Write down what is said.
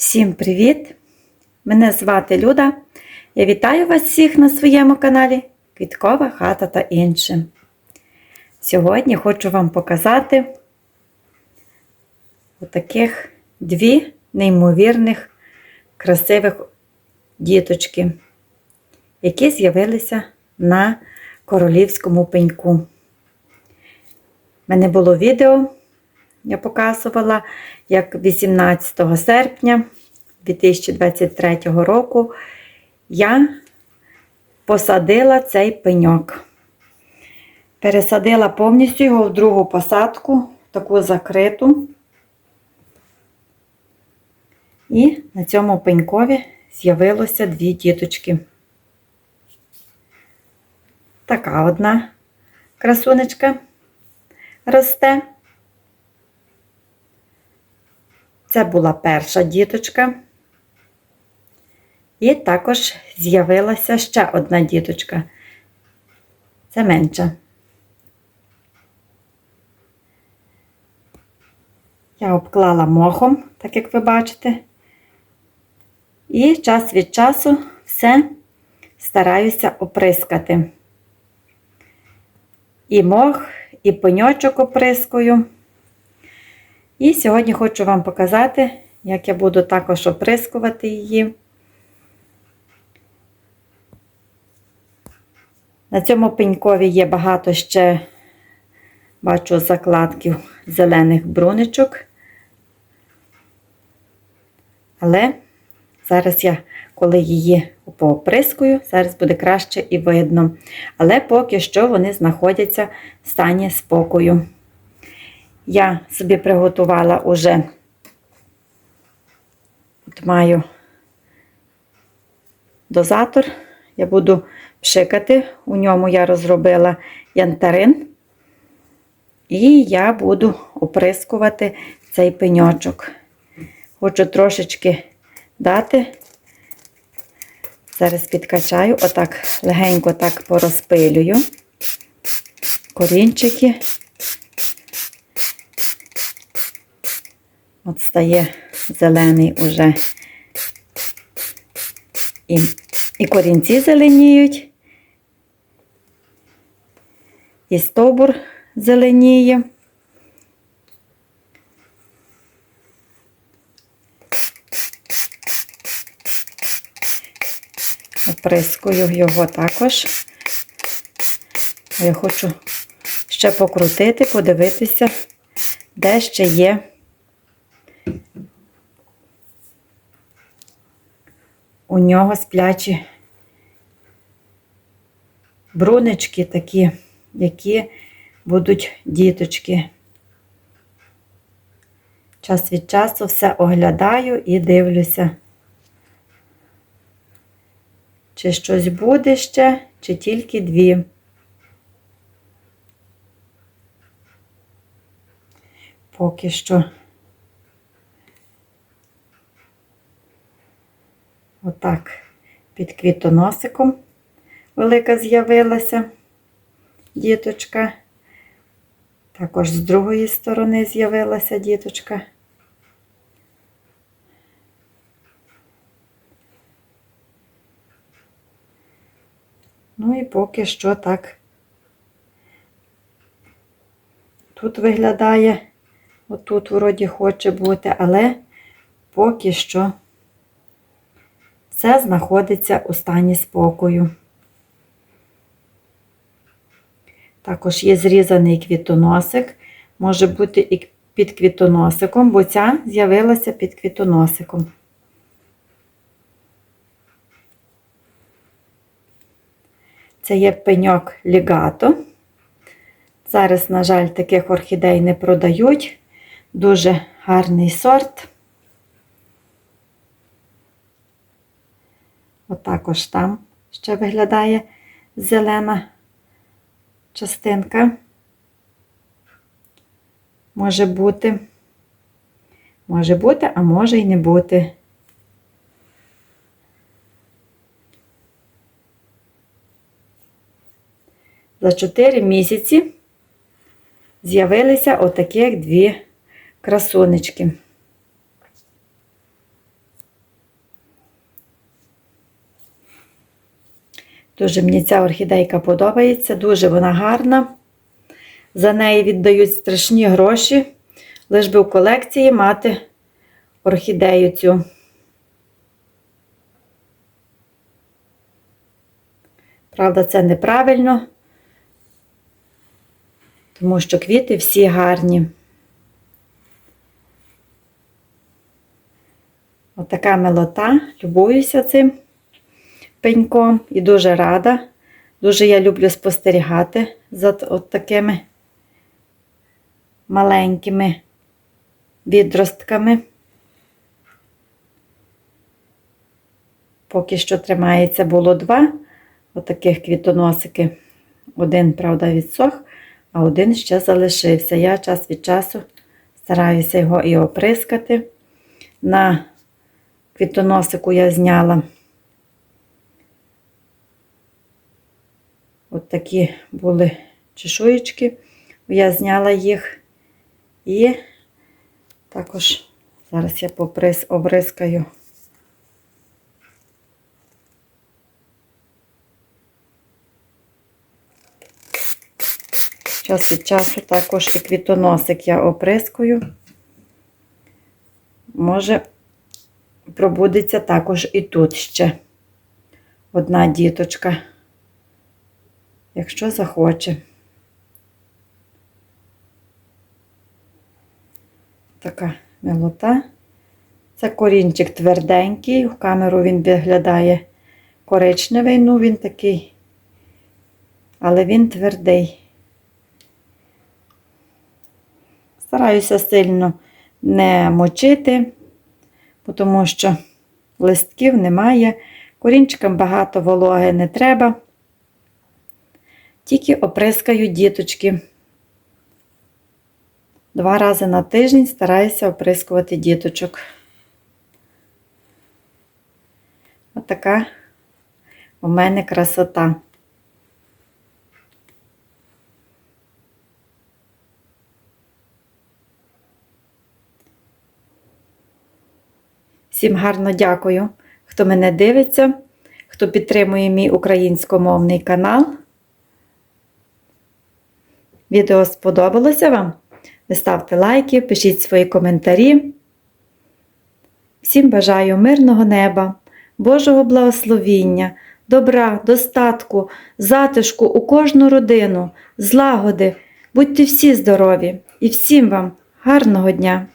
Всім привіт! Мене звати Люда. Я вітаю вас всіх на своєму каналі Квіткова хата та інше. Сьогодні хочу вам показати отаких дві неймовірних красивих діточки, які з'явилися на королівському пеньку. У мене було відео я показувала, як 18 серпня 2023 року я посадила цей пеньок. Пересадила повністю його в другу посадку, таку закриту. І на цьому пенькові з'явилося дві діточки. Така одна красунечка росте. Це була перша діточка. І також з'явилася ще одна діточка. Це менша. Я обклала мохом, так як ви бачите. І час від часу все стараюся оприскати. І мох, і пеньочок оприскую. І сьогодні хочу вам показати, як я буду також оприскувати її. На цьому пенькові є багато ще, бачу, закладків зелених бруничок. Але зараз я, коли її пооприскую, зараз буде краще і видно. Але поки що вони знаходяться в стані спокою. Я собі приготувала уже, от маю дозатор, я буду пшикати, у ньому я розробила янтарин, і я буду оприскувати цей пеньочок. Хочу трошечки дати, зараз підкачаю, отак легенько так порозпилюю. Корінчики. От стає зелений уже і, і корінці зеленіють, і стовбур зеленіє. Оприскую його також. Я хочу ще покрутити, подивитися, де ще є. У нього сплячі брунички такі, які будуть діточки. Час від часу все оглядаю і дивлюся, чи щось буде ще, чи тільки дві. Поки що. Отак під квітоносиком велика з'явилася діточка. Також з другої сторони з'явилася діточка. Ну і поки що так тут виглядає, отут вроді хоче бути, але поки що все знаходиться у стані спокою. Також є зрізаний квітоносик, може бути і під квітоносиком, бо ця з'явилася під квітоносиком. Це є пеньок лігато. Зараз, на жаль, таких орхідей не продають. Дуже гарний сорт. Отакож там ще виглядає зелена частинка. Може бути, може бути, а може й не бути. За 4 місяці з'явилися отаких дві красунечки. Дуже мені ця орхідейка подобається, дуже вона гарна. За неї віддають страшні гроші, лиш би в колекції мати орхідею цю. Правда, це неправильно, тому що квіти всі гарні. Отака милота, любуюся цим пеньком і дуже рада. Дуже я люблю спостерігати за от такими маленькими відростками. Поки що тримається було два отаких квітоносики. Один, правда, відсох, а один ще залишився. Я час від часу стараюся його і оприскати. На квітоносику я зняла такі були чешуєчки. Я зняла їх і також зараз я поприс, обрискаю. Час від часу також і квітоносик я оприскую. Може, пробудеться також і тут ще одна діточка, якщо захоче. Така милота. Це корінчик тверденький, в камеру він виглядає коричневий, ну він такий, але він твердий. Стараюся сильно не мочити, тому що листків немає, корінчикам багато вологи не треба. Тільки оприскаю діточки. Два рази на тиждень стараюся оприскувати діточок. Отака у мене красота. Всім гарно дякую, хто мене дивиться, хто підтримує мій українськомовний канал. Відео сподобалося вам? Ви ставте лайки, пишіть свої коментарі. Всім бажаю мирного неба, Божого благословіння, добра, достатку, затишку у кожну родину, злагоди. Будьте всі здорові і всім вам гарного дня!